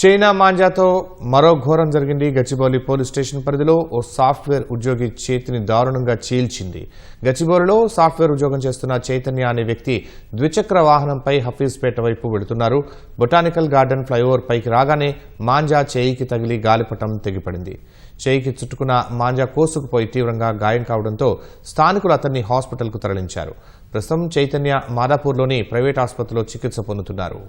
China మాంజాతో మరో ఘోరం జరిగింది. గచ్చిబౌలి పోలీస్ స్టేషన్ పరిధిలో ఓ సాఫ్ట్వేర్ ఉద్యోగి చేతిని దారుణంగా చీల్చింది. గచ్చిబౌలిలో సాఫ్ట్వేర్ ఉద్యోగం చేస్తున్న చైతన్య అనే వ్యక్తి ద్విచక్ర వాహనంపై హఫీజ్పేట వైపు వెళుతున్నారు. బొటానికల్ గార్డెన్ ఫ్లైఓవర్ పైకి రాగానే మాంజా చేయికి తగిలి గాలిపటం తెగిపడింది. చేయికి చుట్టుకున్న మాంజా కోసుకుపోయి తీవ్రంగా గాయం కావడంతో స్థానికులు అతన్ని హాస్పిటల్కు తరలించారు. ప్రస్తుతం చైతన్య మాదాపూర్లోని ప్రైవేట్ ఆసుపత్రిలో చికిత్స పొందుతున్నారు.